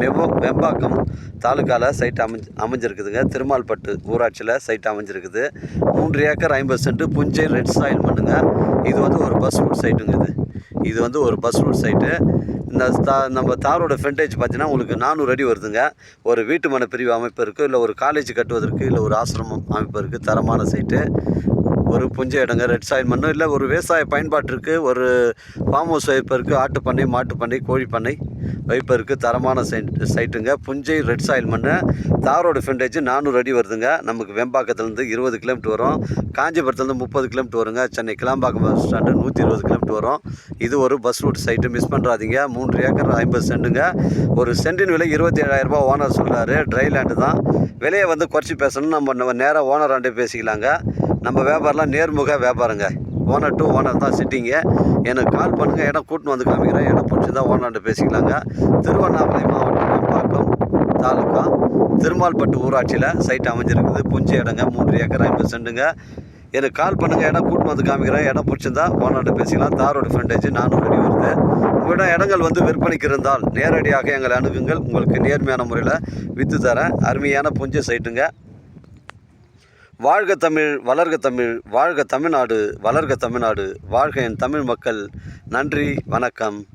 வெம்ப Vembakkam தாலுக்காவில் side அமைஞ்சு அமைஞ்சிருக்குதுங்க. திருமால்பட்டு ஊராட்சியில் சைட் அமைஞ்சிருக்குது. மூன்று ஏக்கர் ஐம்பது சென்ட் புஞ்சை ரெட் சாயில் மண்ணுங்க. இது வந்து ஒரு பஸ் ரூட் சைட்டுங்க இது. இது வந்து ஒரு பஸ் ரூட் சைட்டு. இந்த தா நம்ம தாரோட ஃப்ரண்டேஜ் பார்த்தீங்கன்னா உங்களுக்கு நானூறு அடி வருதுங்க. ஒரு வீட்டு மனை பிரிவு அமைப்பு இருக்குது இல்லை ஒரு காலேஜ் கட்டுவதற்கு இல்லை ஒரு ஆசிரமம் அமைப்பு இருக்குது தரமான சைட்டு. ஒரு புஞ்ச இடங்க ரெட் சாயில் மண்ணும் இல்லை ஒரு விவசாய பயன்பாட்டிற்கு ஒரு ஃபார்ம் ஹவுஸ் வைப்பதற்கு ஆட்டு பண்ணை மாட்டு பண்ணை கோழி பண்ணை வைப்பருக்கு தரமான சைட் சைட்டுங்க புஞ்சை ரெட் சாயில் மண் தாரோட ஃப்ரண்டேஜ் நானூறு அடி வருதுங்க. நமக்கு வெம்பாக்கத்துலேருந்து இருபது கிலோமீட்டர் வரும். காஞ்சிபுரத்துலேருந்து முப்பது கிலோமீட்டர் வருங்க. சென்னை கிளாம்பாக்கம் பஸ் ஸ்டாண்டு நூற்றி இருபது கிலோமீட்டர் வரும். இது ஒரு பஸ் ரூட் சைட்டு மிஸ் பண்ணுறாதீங்க மூன்று ஏக்கர் ஐம்பது சென்ட்டுங்க ஒரு சென்டின் விலை இருபத்தி ஏழாயிரரூபா ஓனர் சொல்கிறாரு ட்ரை லேண்டு தான். விலையை வந்து குறைச்சி பேசணும் நம்ம நம்ம நேராக ஓனர் பேசிக்கலாங்க. நம்ம வியாபாரம்லாம் நேர்முக வியாபாரங்க. ஓனர் டூ ஓனர் தான் சிட்டிங்க எனக்கு கால் பண்ணுங்கள் இடம் கூட்டின்னு வந்து காமிக்கிறேன். இடம் பிடிச்சி தான் ஓனர்கிட்ட பேசிக்கலாங்க. திருவண்ணாமலை மாவட்டம் பாக்கம் தாலுக்கா திருமால்பட்டு ஊராட்சியில் சைட் அமைஞ்சிருக்குது. புஞ்சி இடங்க மூன்று ஏக்கர் ஐம்பது செண்டுங்க. எனக்கு கால் பண்ணுங்கள் இடம் கூட்டின்னு வந்து காமிக்கிறேன். இடம் பிடிச்சிருந்தா ஓனர்கிட்ட பேசிக்கலாம். தாரோட ஃப்ரெண்டேஜ் நானூறு அடி வருது உங்களிடம் இடங்கள் வந்து விற்பனைக்கு இருந்தால் நேரடியாக எங்களை அணுகுங்கள். உங்களுக்கு நேர்மையான முறையில் விற்று தரேன். அருமையான புஞ்சை சைட்டுங்க. வாழ்க தமிழ் வளர்க தமிழ் வாழ்க தமிழ்நாடு வளர்க தமிழ்நாடு வாழ்க என் தமிழ் மக்கள். நன்றி வணக்கம்.